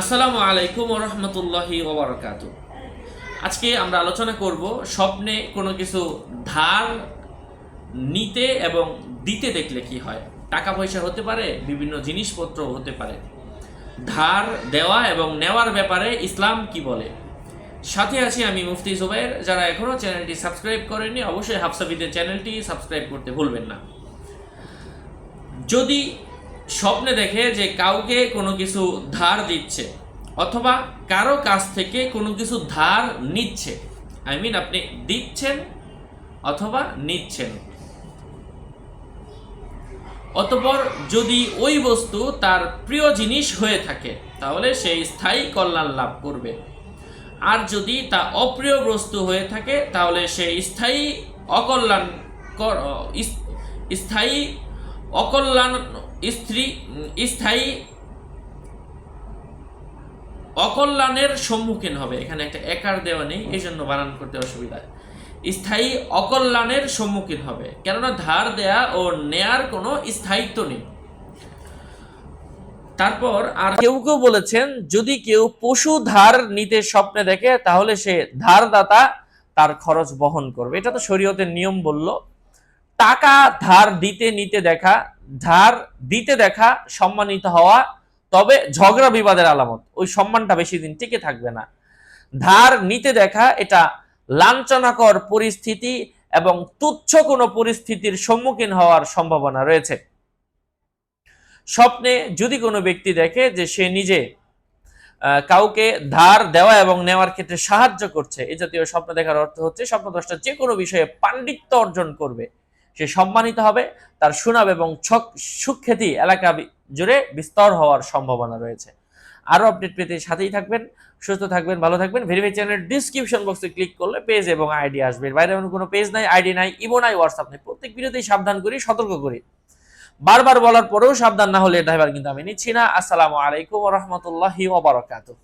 আসসালামু আলাইকুম রহমতুল্লাহি ওবরাকাত আজকে আমরা আলোচনা করব স্বপ্নে কোনো কিছু ধার নিতে এবং দিতে দেখলে কি হয়। টাকা পয়সা হতে পারে, বিভিন্ন জিনিসপত্র হতে পারে। ধার দেওয়া এবং নেওয়ার ব্যাপারে ইসলাম কি বলে? সাথে আছি আমি মুফতি জুবাইর। যারা এখনও চ্যানেলটি সাবস্ক্রাইব করেনি অবশ্যই হাফসাবিদের চ্যানেলটি সাবস্ক্রাইব করতে ভুলবেন না। যদি স্বপ্নে দেখে যে কাউকে কোনো কিছু ধার দিচ্ছে, অথবা কারও কাছ থেকে কোনো কিছু ধার নিচ্ছে। আই মিন আপনি দিচ্ছেন অথবা নিচ্ছেন। অতপর যদি ওই বস্তু তার প্রিয় জিনিস হয়ে থাকে, তাহলে সে স্থায়ী কল্যাণ লাভ করবে। আর যদি তা অপ্রিয় বস্তু হয়ে থাকে, তাহলে সে স্থায়ী অকল্যাণ স্থায়ী অকল্যাণ স্ত্রী, স্থায়ী অকল্যাণের সম্মুখীন হবে। এখানে একটা একার দেওয়া নেই এই জন্য বানান করতে অসুবিধা। স্থায়ী অকল্যাণের সম্মুখীন হবে। কেননা ধার দেয়া ও নেয়ার কোনো স্থায়িত্ব নেই। তারপর আর কেউ কেউ বলেছেন, যদি কেউ পশু ধার নিতে স্বপ্নে দেখে, তাহলে সে ধারদাতা তার খরচ বহন করবে। এটা তো শরীয়তের নিয়ম বলল। টাকা ধার দিতে নিতে দেখা, ধার দিতে দেখা, সম্মানিত হওয়া, তবে ঝগড়া বিবাদের আলামত। ওই সম্মানটা বেশি দিন টিকে থাকবে না। ধার নিতে দেখা, এটা লাঞ্ছনাকর পরিস্থিতি এবং তুচ্ছ কোনো পরিস্থিতির সম্মুখীন হওয়ার সম্ভাবনা রয়েছে। স্বপ্নে যদি কোনো ব্যক্তি দেখে যে সে নিজে কাউকে ধার দেওয়া এবং নেওয়ার ক্ষেত্রে সাহায্য করছে এই জাতীয় স্বপ্ন দেখার অর্থ হচ্ছে স্বপ্নদ্রষ্টা যে কোনো বিষয়ে পাণ্ডিত্য অর্জন করবে। সে সম্মানিত হবে, তার সুনাম এবং সুখ্যাতি এলাকা জুড়ে বিস্তর হওয়ার সম্ভাবনা রয়েছে। আরও আপডেট পেতে সাথেই থাকবেন, সুস্থ থাকবেন, ভালো থাকবেন। ভেরিফাই চ্যানেলের ডিসক্রিপশন বক্সে ক্লিক করলে পেজ এবং আইডি আসবে। বাইরে এমন কোনো পেজ নাই আইডি নাই ইমো নাই হোয়াটসঅ্যাপ নেই। প্রত্যেক ভিডিওতেই সাবধান করি, সতর্ক করি। বারবার বলার পরেও সাবধান না হলে ড্রাইভার কিন্তু আমি নিচ্ছি না। আসসালামু আলাইকুম রহমতুল্লাহি ওবরাকাতুহ